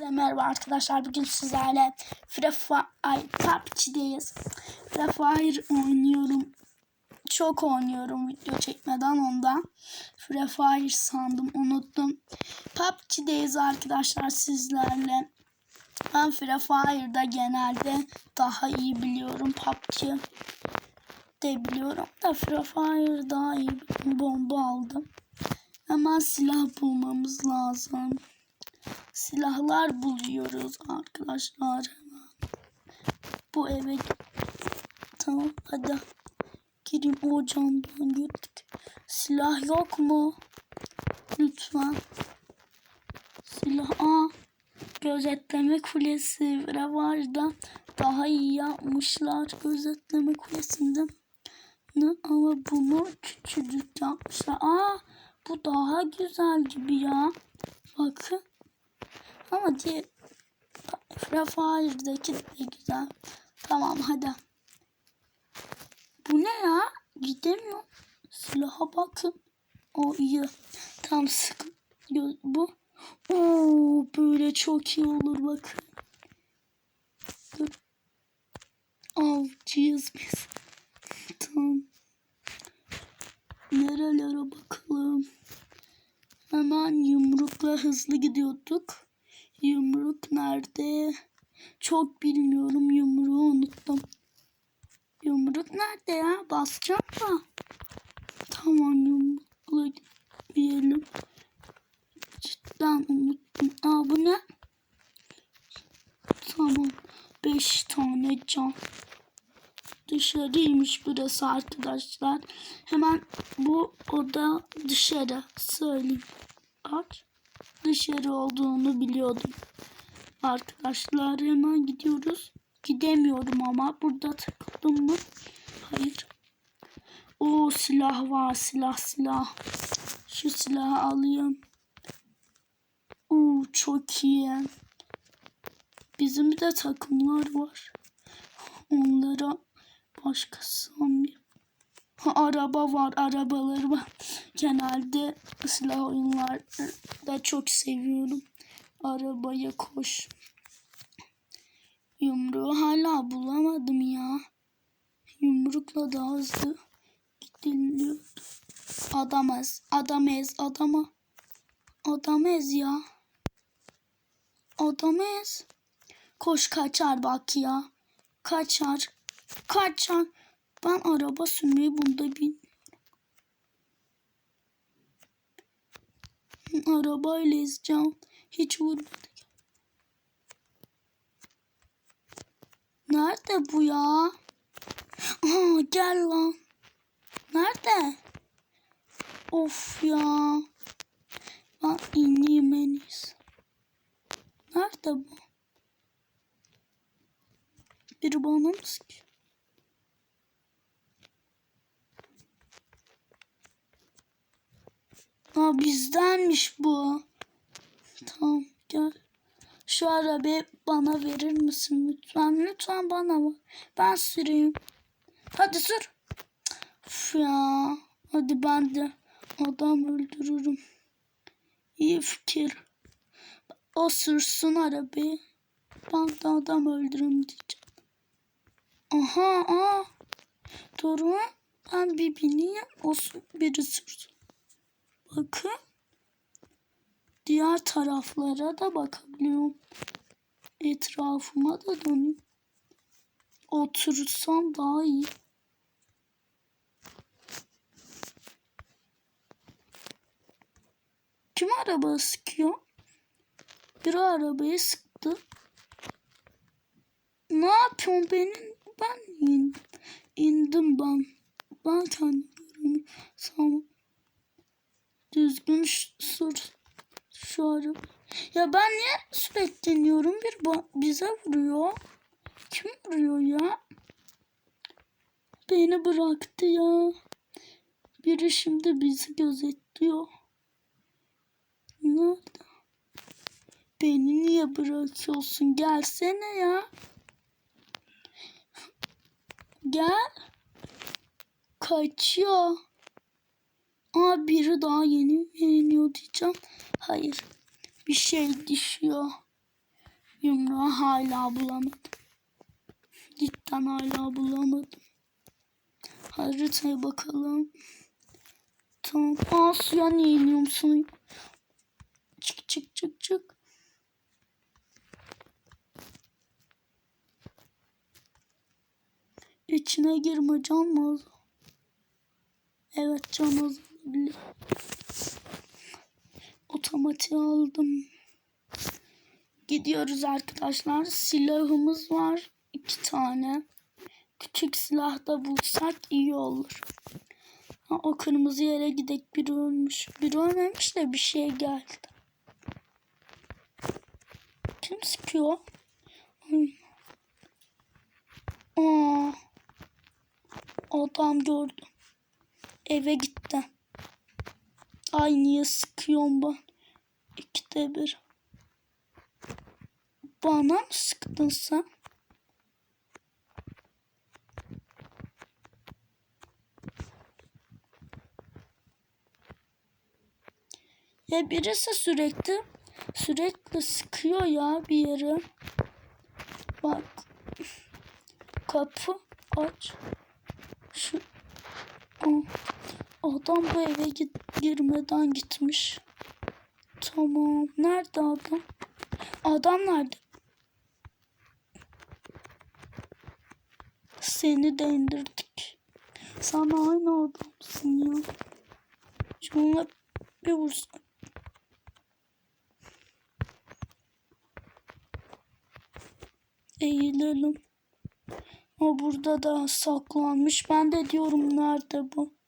Merhaba arkadaşlar. Bugün sizlerle Free Fire, PUBG'deyiz. Free Fire oynuyorum. Çok oynuyorum video çekmeden ondan. Free Fire sandım unuttum. PUBG'deyiz arkadaşlar sizlerle. Ben Free Fire'da genelde daha iyi biliyorum. PUBG de biliyorum da Free Fire daha iyi. Bomba aldım. Hemen silah bulmamız lazım silahlar buluyoruz arkadaşlar. Bu eve tamam hadi gireyim o girdik. Silah yok mu? Lütfen. Silah Aa, gözetleme kulesi var da daha iyi yapmışlar gözetleme kulesinde. Ne? Ama bunu küçücük yapmışlar. Aa, bu daha güzel gibi ya. Bakın. Ama diye Free Fire'daki de güzel. Tamam hadi. Bu ne ya? Gidemiyor. Silaha bakın. O iyi. Tam sık. Bu. Oo, böyle çok iyi olur bakın. Dur. Avcıyız biz. Tamam. Nerelere bakalım. Hemen yumrukla hızlı gidiyorduk. Yumruk nerede? Çok bilmiyorum. Yumruğu unuttum. Yumruk nerede ya? Basacağım da. Tamam yumrukla diyelim. Cidden unuttum. Aa bu ne? Tamam. Beş tane can. Dışarıymış burası arkadaşlar. Hemen bu oda dışarı. Söyleyeyim. Aç dışarı olduğunu biliyordum. Arkadaşlar hemen gidiyoruz. Gidemiyorum ama burada takıldım mı? Hayır. O silah var silah silah. Şu silahı alayım. Oo çok iyi. Bizim bir de takımlar var. Onlara başkası Ha, araba var, arabaları var. Genelde silah oyunlarda çok seviyorum. Arabaya koş. Yumruğu hala bulamadım ya. Yumrukla daha hızlı gidiliyor. Adamez, adamez, adama. Adamez ya. Adamez. Koş kaçar bak ya. Kaçar. Kaçar. Ben araba sürmeyi bunda bilmiyorum. Arabayla ezeceğim. Hiç vurmadık. Nerede bu ya? Aa, gel lan. Nerede? Of ya. Ben ineyim en iyisi. Nerede bu? Biri bana mı sıkıyor? Aa bizdenmiş bu. Tamam gel. Şu arabayı bana verir misin lütfen? Lütfen bana bak. Ben süreyim. Hadi sür. Uf ya. Hadi ben de adam öldürürüm. İyi fikir. O sürsün arabayı. Ben de adam öldürürüm diyeceğim. Aha aa. Durun. Ben bir bineyim. O biri sürsün. Bakın. Diğer taraflara da bakabiliyorum. Etrafıma da dönüyorum. Otursam daha iyi. Kim araba sıkıyor? Biri arabayı sıktı. Ne yapıyorsun benim? Ben indim. İndim ben. Ben kendim görüyorum. Düzgün sür şu araba. Ya ben niye sürekli deniyorum bir bize vuruyor. Kim vuruyor ya? Beni bıraktı ya. Biri şimdi bizi gözetliyor. Nerede? Beni niye bırakıyorsun? Gelsene ya. Gel. Kaçıyor. Aa biri daha yeni yeniyor diyeceğim. Hayır. Bir şey düşüyor. Yumruğu hala bulamadım. Cidden hala bulamadım. Haritaya bakalım. Tamam. Aa suya niye iniyorum suya? Çık çık çık çık. İçine girme can mı? Evet can azalabilir. Otomatik aldım. Gidiyoruz arkadaşlar. Silahımız var. iki tane. Küçük silah da bulsak iyi olur. Ha, o kırmızı yere gidek biri ölmüş. Biri ölmemiş de bir şey geldi. Kim sıkıyor? Aa, adam gördüm. Eve gitti. Ay niye sıkıyorsun ben? İkide bir. Bana mı sıktın sen? Ya birisi sürekli sürekli sıkıyor ya bir yere. Bak. Kapı aç. Şu adam bu eve git girmeden gitmiş. Tamam. Nerede adam? Adam nerede? Seni de indirdik. Sana aynı adamsın ya. Şununla bir vursak. Eğilelim. O burada da saklanmış. Ben de diyorum nerede bu?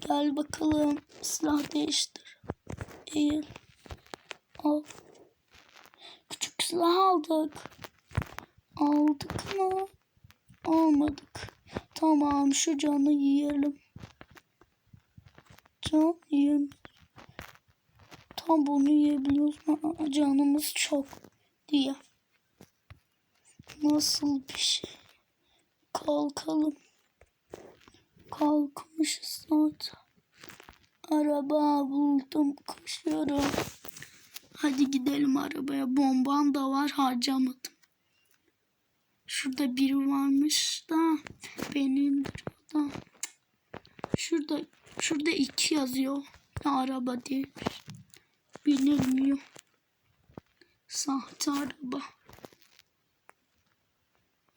Gel bakalım. Silah değiştir. Eğil. Al. Küçük silah aldık. Aldık mı? Almadık. Tamam şu canı yiyelim. Can yiyelim. Tam bunu yiyebiliyoruz. Aa, Canımız çok diye. Nasıl bir şey? Kalkalım. Kalkmışız zaten. Araba buldum. Koşuyorum. Hadi gidelim arabaya. Bomban da var harcamadım. Şurada biri varmış da beni indiriyor da. Şurada şurada iki yazıyor. Araba değil. Bilinmiyor. Sahte araba.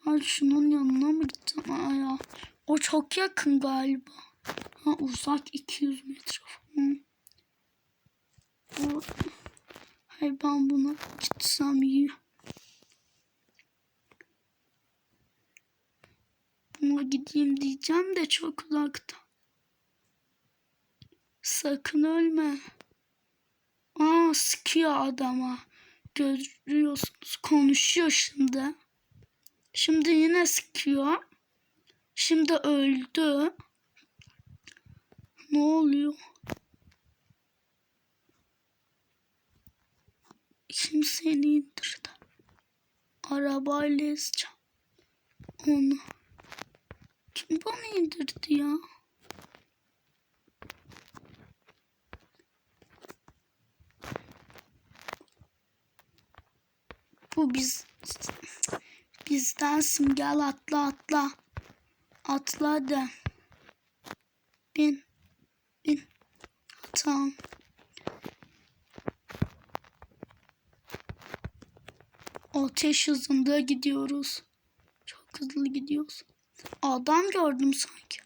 Ay şunun yanına mı gideceğim? Aa ya. O çok yakın galiba. Ha uzak 200 metre falan. Hayır ben buna gitsem iyi. Buna gideyim diyeceğim de çok uzakta. Sakın ölme. Aa sıkıyor adama. Görüyorsunuz konuşuyor şimdi. Şimdi yine sıkıyor. Şimdi öldü. Ne oluyor? Şimdi seni indirdi. Arabayla ezeceğim. Onu. Kim bana indirdi ya? Bu biz bizdensin gel atla atla. Atla. Bin. Bin. Tamam. Ateş hızında gidiyoruz. Çok hızlı gidiyoruz. Adam gördüm sanki.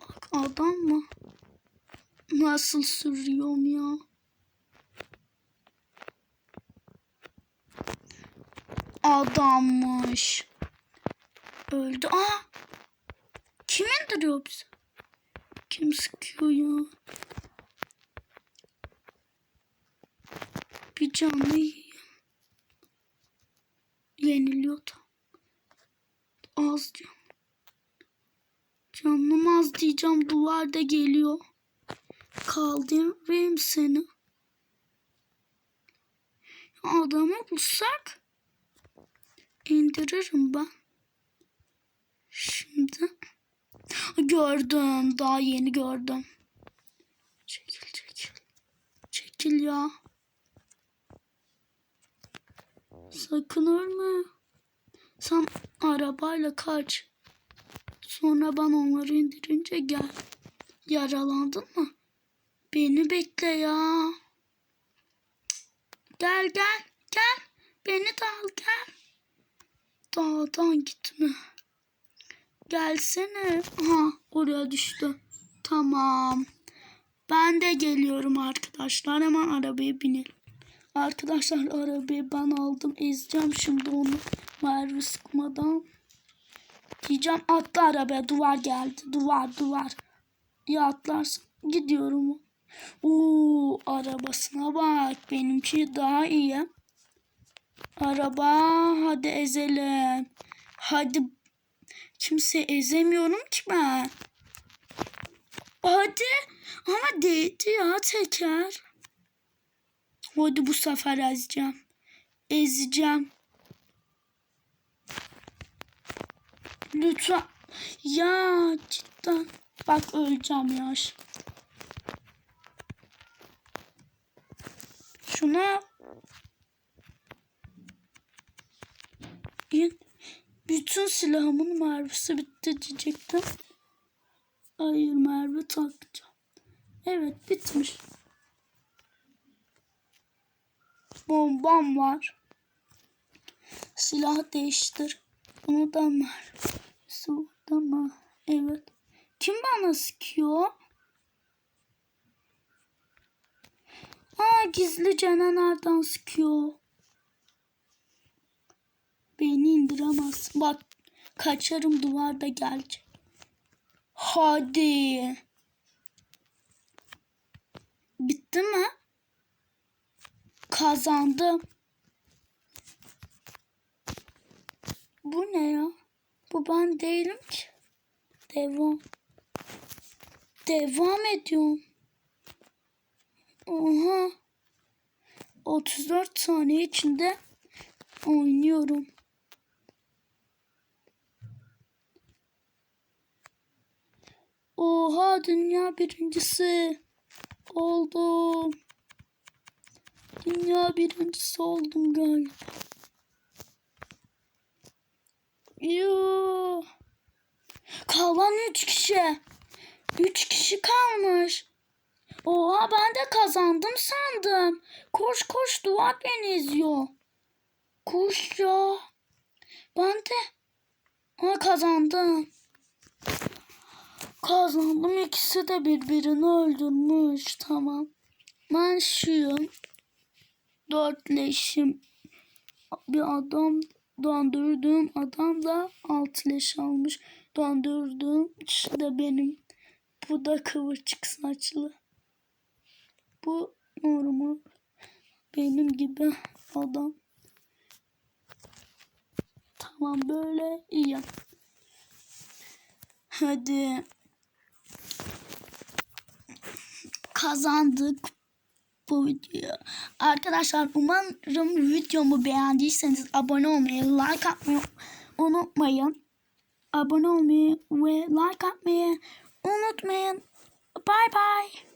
Bak adam mı? Nasıl sürüyorum ya? Adammış. Öldü. Aa! Kim indiriyor bizi? Kim sıkıyor ya? Bir canlı yiyeyim. Yeniliyordu. Az can. Canım az diyeceğim. Duvar da geliyor. Kaldırayım seni. Adamı bulsak indiririm ben. Şimdi gördüm. Daha yeni gördüm. Çekil çekil. Çekil ya. Sakın ölme. Sen arabayla kaç. Sonra ben onları indirince gel. Yaralandın mı? Beni bekle ya. Gel gel gel. Beni de al gel. Dağdan gitme. Gelsene. Ha oraya düştü. Tamam. Ben de geliyorum arkadaşlar. Hemen arabaya binelim. Arkadaşlar arabayı ben aldım. Ezeceğim şimdi onu. Merve sıkmadan. Diyeceğim atla arabaya. Duvar geldi. Duvar duvar. Ya atlarsın. Gidiyorum. Oo arabasına bak. Benimki daha iyi. Araba hadi ezelim. Hadi kimse ezemiyorum ki ben. Hadi ama değdi ya teker. Hadi bu sefer ezeceğim. Ezeceğim. Lütfen. Ya cidden. Bak öleceğim ya. Şuna in. Bütün silahımın mermisi bitti diyecektim. Hayır mermi takacağım. Evet bitmiş. Bombam var. Silah değiştir. Bunu da ver. Burada mı? Evet. Kim bana sıkıyor? Aa gizlice nereden sıkıyor? Beni indiremezsin. Bak kaçarım duvarda gelecek. Hadi. Bitti mi? Kazandım. Bu ne ya? Bu ben değilim ki. Devam. Devam ediyorum. Oha. 34 saniye içinde oynuyorum. Oha dünya birincisi oldum. Dünya birincisi oldum galiba. Yoo. Kalan üç kişi. Üç kişi kalmış. Oha ben de kazandım sandım. Koş koş duvar beni izliyor. Koş ya. Ben de. Ha kazandım. Kazandım. İkisi de birbirini öldürmüş. Tamam. Ben şuyum. Dört leşim. Bir adam döndürdüğüm adam da altı leş almış. Döndürdüğüm kişi de benim. Bu da kıvırcık saçlı. Bu normal. Benim gibi adam. Tamam böyle iyi. Hadi. Kazandık bu videoyu. Arkadaşlar umarım videomu beğendiyseniz abone olmayı, like atmayı unutmayın. Abone olmayı ve like atmayı unutmayın. Bye bye.